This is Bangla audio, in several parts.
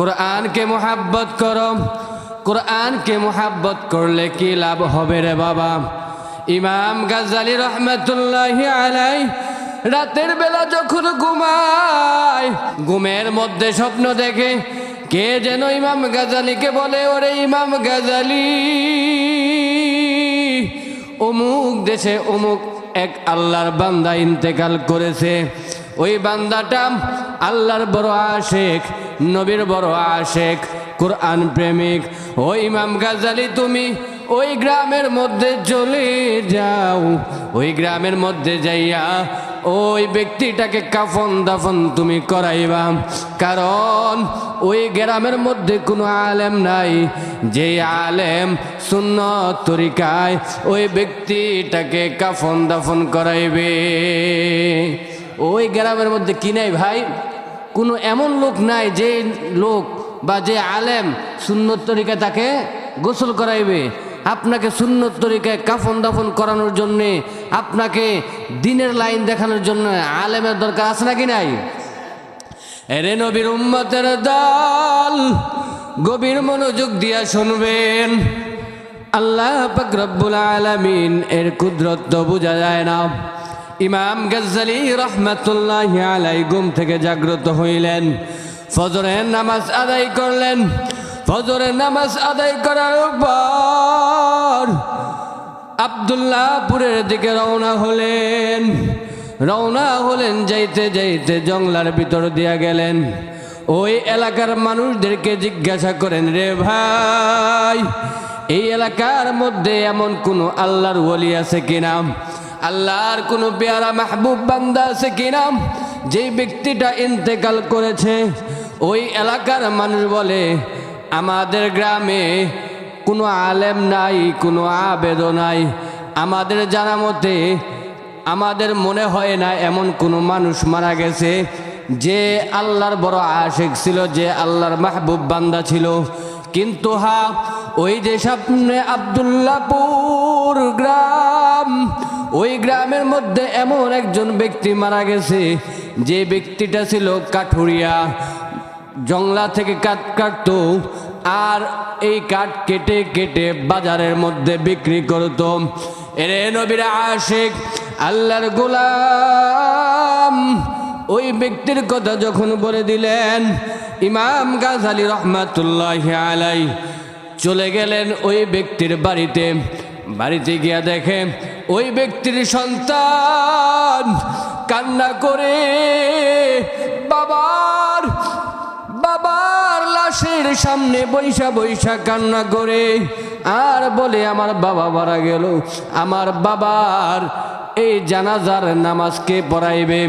কোরআনকে মোহাব্বত করো। কোরআনকে মোহাব্বত করলে কি লাভ হবে রে বাবা? ইমাম গাজ্জালি রহমতুল্লাহ আলাই রাতের বেলা যখন ঘুমায়, ঘুমের মধ্যে স্বপ্ন দেখে, কে যেন ইমাম গাজালিকে বলে, ওরে ইমাম গাজালি অমুক দেশে অমুক এক আল্লাহর বান্দা ইন্তেকাল করেছে। ওই বান্দাটা আল্লাহর বড় আশেক, নবীর বড় আশেক, কোরআন প্রেমিক। ওই ইমাম গাজালি তুমি ওই গ্রামের মধ্যে চলে যাও। ওই গ্রামের মধ্যে যাইয়া ওই ব্যক্তিটাকে কাফন দাফন তুমি করাইবা। কারণ ওই গ্রামের মধ্যে কোনো আলেম নাই। যে আলেম শূন্য তরিকায় ওই ব্যক্তিটাকে কাফন দাফন করাইবে। ওই গ্রামের মধ্যে কি নাই ভাই? কোনো এমন লোক নাই যে লোক বা যে আলেম সুন্নত তরিকায় তাকে গোসল করাইবে। আপনাকে সুন্নত তরিকায় কাফন দাফন করানোর জন্যে, আপনাকে দিনের লাইন দেখানোর জন্য আলেমের দরকার আছে নাকি নাই? এরে নবীর উম্মতের দল, গভীর মনোযোগ দিয়া শুনবেন। আল্লাহ পাক রব্বুল আলামিন এর কুদরত বোঝা যায় না। ইমাম গজ্জালি রহমাতুল্লাহ আলাই ঘুম থেকে জাগ্রত হইলেন। ফজরের নামাজ আদায় করলেন। ফজরের নামাজ আদায় করার পর আবদুল্লাহপুরের দিকে রওনা হলেন। রওনা হলেন, যাইতে যাইতে জংলার ভিতর দিয়া গেলেন। ওই এলাকার মানুষদেরকে জিজ্ঞাসা করেন, রে ভাই, এই এলাকার মধ্যে এমন কোনো আল্লাহর ওলি আছে কিনা? আল্লাহর কোনো পেয়ারা মাহবুব বান্দা আছে কিনা যেই ব্যক্তিটা ইন্তেকাল করেছে, ওই এলাকার মানুষ বলে, আমাদের গ্রামে কোনো আলেম নাই, কোনো আবেদ নাই। আমাদের জানা মতে, আমাদের মনে হয় না এমন কোনো মানুষ মারা গেছে, যে আল্লাহর বড় আশেক ছিল, যে আল্লাহর মাহবুব বান্দা ছিল। কিন্তু হা, ওই যে সামনে আবদুল্লাপুর গ্রাম ওই গ্রামের মধ্যে এমন একজন ব্যক্তি মারা গেছে। যে ব্যক্তিটা ছিল কাঠুরিয়া। জংলা থেকে কাঠ কাটতো আর এই কাঠ কেটে কেটে বাজারের মধ্যে বিক্রি করত। এরে নবীর আশেক, আল্লাহর গোলাম। ওই ব্যক্তির কথা যখন বলে দিলেন, ইমাম গাজালি রহমাতুল্লাহ আলাই চলে গেলেন ওই ব্যক্তির বাড়িতে। বাড়িতে গিয়া দেখে ওই ব্যক্তির সন্তান কান্না করে বাবার বাবার লাশের সামনে বৈশা বৈশা কান্না করে। আর বলে, আমার বাবা মারা গেল। আমার বাবার এই জানাজার নামাজ কে পড়াইবে?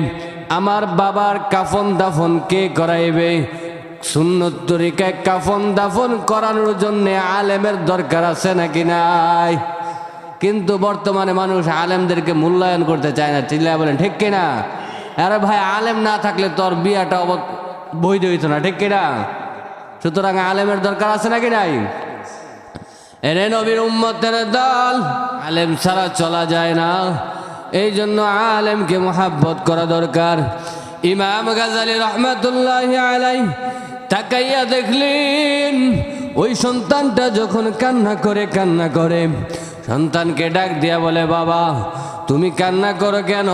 আমার বাবার কাফন দাফন কে করাইবে? সুন্নত তরিকায় কাফন দাফন করানোর জন্য আলেমের দরকার আছে নাকি নাই? কিন্তু বর্তমানে মানুষ আলেমদেরকে মূল্যায়ন করতে চায় না। চিল্লায় বলেন, ঠিক কিনা? আরে ভাই, আলেম না থাকলে তোর বিয়াটা অব বৈধ হইতো না, ঠিক কিনা? সুতরাং আলেমের দরকার আছে নাকি নাই? এরে নবীর উম্মতের দল, আলেম ছাড়া চলা যায় না। এই জন্য আলেমকে মোহাব্বত করা দরকার। ইমাম গাজালি রহমতুল্লাহ আলাই তাকাইয়া দেখলেন, ওই সন্তানটা যখন কান্না করে কান্না করে সন্তানকে ডাক দিয়া বলে, বাবা, তুমি কান্না করো কেন?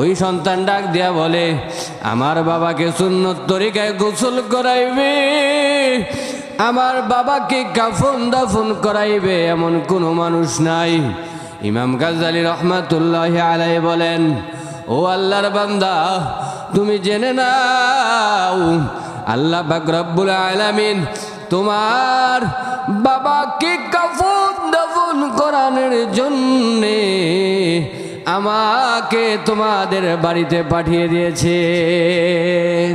ওই সন্তান ডাক দিয়া বলে, আমার বাবাকে সুন্নত তরিকায় গোসল করাইবে, আমার বাবাকে কাফন দাফন করাইবে এমন কোনো মানুষ নাই। ইমাম গাজ্জালি রহমাতুল্লাহ আলাই বলেন, ও আল্লাহর বান্দা, তুমি জেনে নাও, আল্লাহ পাক রব্বুল আলামিন তোমার বাবাকে কাফন করানোর জন্যে আমাকে তোমাদের বাড়িতে পাঠিয়ে দিয়েছেন।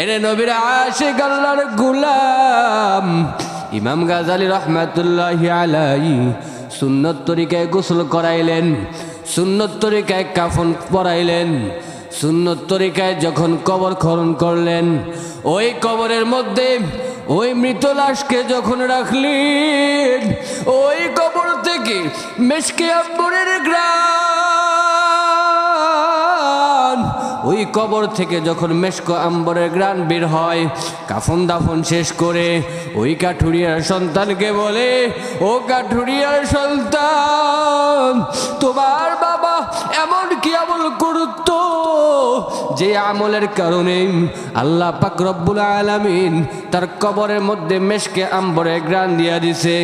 এরে নবীর আশেক আল্লাহর গুলাম, ইমাম গাজালি রহমাতুল্লাহ আলাই সুন্নত তরিকায় গোসল করাইলেন, সুন্নত তরিকায় কাফন পরাইলেন, সুন্নত তরিকায় যখন কবর খরণ করলেন, ওই কবরের মধ্যে ওই মৃত লাশকে যখন রাখলেন কবর থেকে মেশকে আব্বরের গ্রাম ওই কবর থেকে যখন মেশক আম্বরের গ্রান বের হয়, কাফন দাফন শেষ করে ওই কাঠুরিয়ার সন্তানকে বলে, ও কাঠুরিয়ার সন্তান, তোমার যে আমলের কারণে আল্লাহ পাক আলামিন তার কবরের মধ্যে মেশকে আম্বরে গ্রান দিয়া দিছে।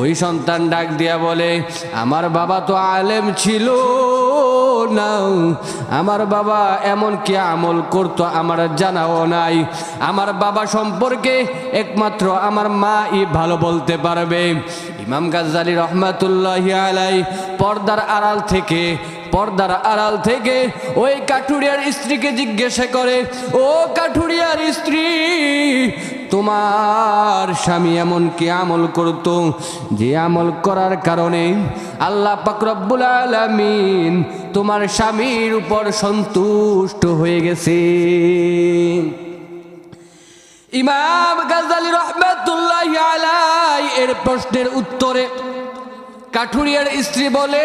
ওই সন্তান ডাক দিয়া বলে, আমার বাবা তো আলেম ছিল না। আমার বাবা এমন কি আমল করতো আমার জানাও নাই। আমার বাবা সম্পর্কে একমাত্র আমার মা ই ভালো বলতে পারবে। ইমাম গাজ্জালি রহমাতুল্লাহ আলাই পর্দার আড়াল থেকে পর্দার আড়াল থেকে ওই কাঠুরিয়ার স্ত্রীকে জিজ্ঞাসা করে, ও কাঠুরিয়ার স্ত্রী, তোমার স্বামী এমন কি আমল করতো যে আমল করার কারণে আল্লাহ পাকরব্বুল আলামিন তোমার স্বামীর উপর সন্তুষ্ট হয়ে গেছে? ইমাম গাজালি রহমাতুল্লাহ আলাই এর প্রশ্নের উত্তরে কাঠুরিয়ার স্ত্রী বলে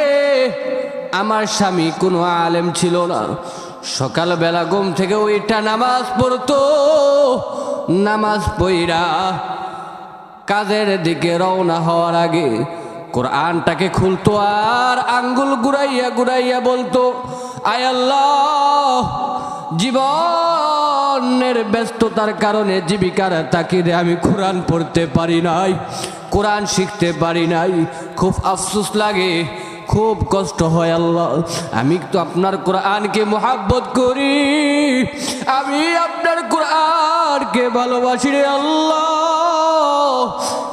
আমার স্বামী কোনো আলেম ছিল না। সকালবেলা ঘুম থেকে ওইটা নামাজ পড়তো। নামাজ পইরা কাজের দিকে রওনা হওয়ার আগে কোরআনটাকে খুলতো আর আঙ্গুল গুড়াইয়া গুড়াইয়া বলতো, আয় আল্লাহ, জীবনের ব্যস্ততার কারণে জীবিকার তাকিদে আমি কোরআন পড়তে পারি নাই, কোরআন শিখতে পারি নাই। খুব আফসোস লাগে খুব কষ্ট হয় আল্লাহ। আমি তো আপনার কোরআনকে মোহাব্বত করি। আমি আপনার কোরআনকে ভালোবাসি রে আল্লাহ।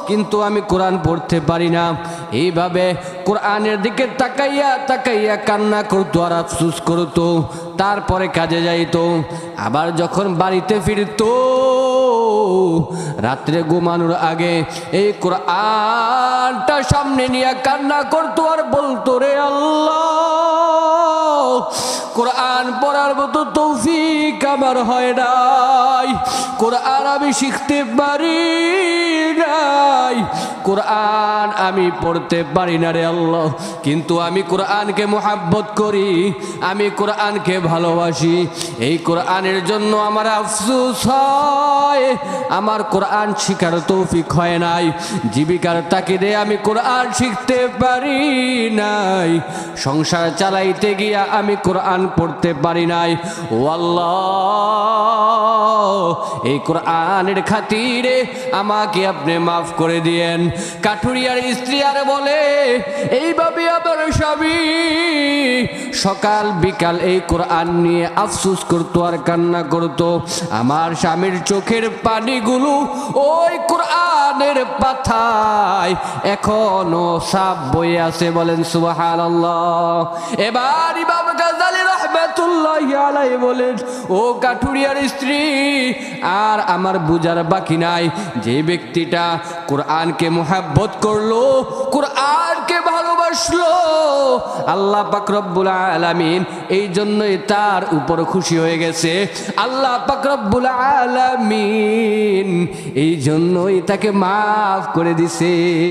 কিন্তু আমি কোরআন পড়তে পারি না। এইভাবে কোরআনের দিকে তাকাইয়া তাকাইয়া কান্না করতো আর আফসুস করতো। তারপরে কাজে যাইতো। আবার যখন বাড়িতে ফিরতো রাত্রে ঘুমানোর আগে এই কোরআনটা সামনে নিয়ে কান্না করতো আর বলতো, রে আল্লাহ, কোরআন পড়ার মতো তৌফিক আমার হয় নাই। কোরআন আমি শিখতে পারি নাই। কোরআন আমি পড়তে পারি না রে আল্লাহ। কিন্তু আমি কোরআনকে মোহাব্বত করি, আমি কোরআনকে ভালোবাসি। এই কোরআনের জন্য আমার আফসুস হয়, আমার কোরআন শিখার তৌফিক হয় নাই। জীবিকার তাকিদে আমি কোরআন শিখতে পারি নাই। সংসার চালাইতে গিয়া আমি কোরআন পড়তে পারি নাই। ও আল্লাহ এই কোরআনের খাতিরে আমাকে আপনি মাফ করে দিয়েন। কাঠুরিয়ার স্ত্রী আর বলে এইভাবে আমার স্বামী সকাল বিকাল এই কোরআন নিয়ে আফসুস করতো আর কান্না করতো। আমার স্বামীর চোখের পানিগুলো ওই কোরআনের পাথায় এখনও সাপ বয়ে আছে বলেন সুবাহান এবার বলেন, ও স্ত্রী, আর আমার বুঝার বাকি নাই। যে ব্যক্তিটা কোরআনকে মোহাব্বত করল কোরআনকে ভালোবাসলো। আল্লাহ পাকরব্বুল আলামিন এই জন্যই তার উপর খুশি হয়ে গেছে। আল্লাহ পাকরব্বুল আলামিন এই জন্যই তাকে মাফ করে দিছে।